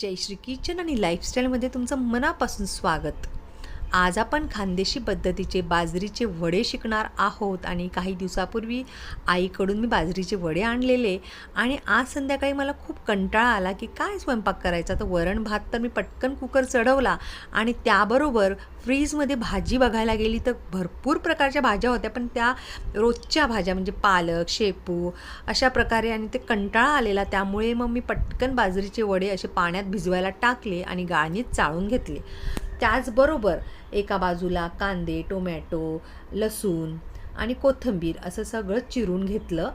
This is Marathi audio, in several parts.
जय श्री किचन आणि लाईफस्टाईलमध्ये तुमचं मनापासून स्वागत. आज आपण खानदेशी पद्धतीचे बाजरीचे वडे शिकणार आहोत आणि काही दिवसापूर्वी आईकडून मी बाजरीचे वडे आणलेले आणि आज संध्याकाळी मला खूप कंटाळा आला की काय स्वयंपाक करायचा? तर वरण भात तर मी पटकन कुकर चढवला आणि त्याबरोबर फ्रीजमध्ये भाजी बघायला गेली तर भरपूर प्रकारच्या भाज्या होत्या पण त्या रोजच्या भाज्या म्हणजे पालक शेपू अशा प्रकारे आणि ते कंटाळा आलेला. त्यामुळे मग मी पटकन बाजरीचे वडे असे पाण्यात भिजवायला टाकले आणि गाळणीत चाळून घेतले. त्याचबरोबर एका बाजूला कांदे टोमॅटो लसूण आणि कोथिंबीर असं सगळं चिरून घेतलं.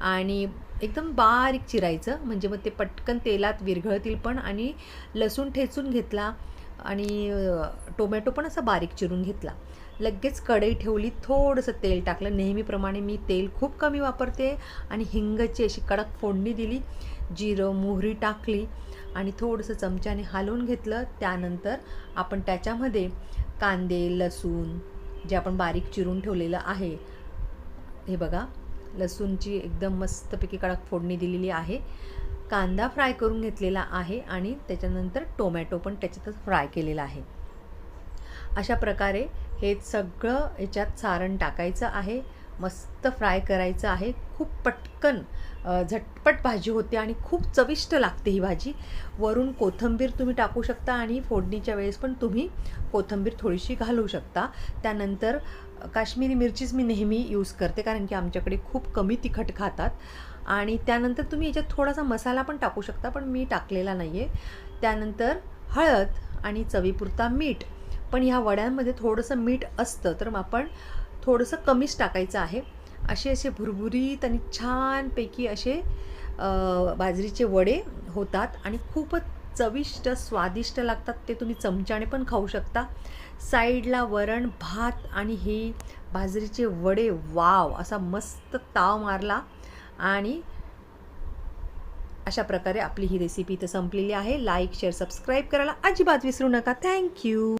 आणि एकदम बारीक चिरायचं. म्हणजे मग ते पटकन तेलात विरघळतील पण. आणि लसूण ठेचून घेतला. आणि टोमॅटो पण असा बारीक चिरून घेतला. लगेच कढई ठेवली थोडंसं तेल टाकलं. नेहमीप्रमाणे मी तेल खूप कमी वापरते आणि हिंगाची अशी कडक फोडणी दिली जिरं मोहरी टाकली आणि थोडंसं चमच्याने हालवून घेतलं. त्यानंतर आपण त्याच्यामध्ये कांदे लसूण जे आपण बारीक चिरून ठेवलेलं आहे हे बघा लसूणची एकदम मस्तपैकी कडक फोडणी दिलेली आहे. कांदा फ्राय करून घेतलेला आहे आणि त्याच्यानंतर टोमॅटो पण त्याच्यातच फ्राय केलेला आहे. अशा प्रकारे हे सगळं याच्यात सारण टाकायचं आहे. मस्त फ्राय करायचं आहे. खूप पटकन झटपट भाजी होते आणि खूप चविष्ट लागते ही भाजी. वरून कोथिंबीर तुम्ही टाकू शकता आणि फोडणीच्या वेळेस पण तुम्ही कोथिंबीर थोडीशी घालू शकता. त्यानंतर काश्मीरी मिरचीच मी नेहमी यूज करते कारण की आमच्याकडे खूप कमी तिखट खातात. आणि त्यानंतर तुम्ही याच्यात थोडासा मसाला पण टाकू शकता पण मी टाकलेला नाही आहे त्यानंतर हळद आणि चवीपुरता मीठ. पण ह्या वड्यांमध्ये थोडंसं मीठ असतं तर मग आपण थोडंसं कमीच टाकायचं आहे. असे असे भुरभुरीत आणि छानपैकी असे बाजरीचे वडे होतात आणि खूपच चविष्ट स्वादिष्ट लागतात. ते तुम्ही चमच्याने पण खाऊ शकता. साईडला वरण भात आणि हे बाजरीचे वडे वाव! असा मस्त ताव मारला आणि अशा प्रकारे आपली ही रेसिपी इथं संपलेली आहे. लाईक शेअर सबस्क्राईब करायला अजिबात विसरू नका. थँक्यू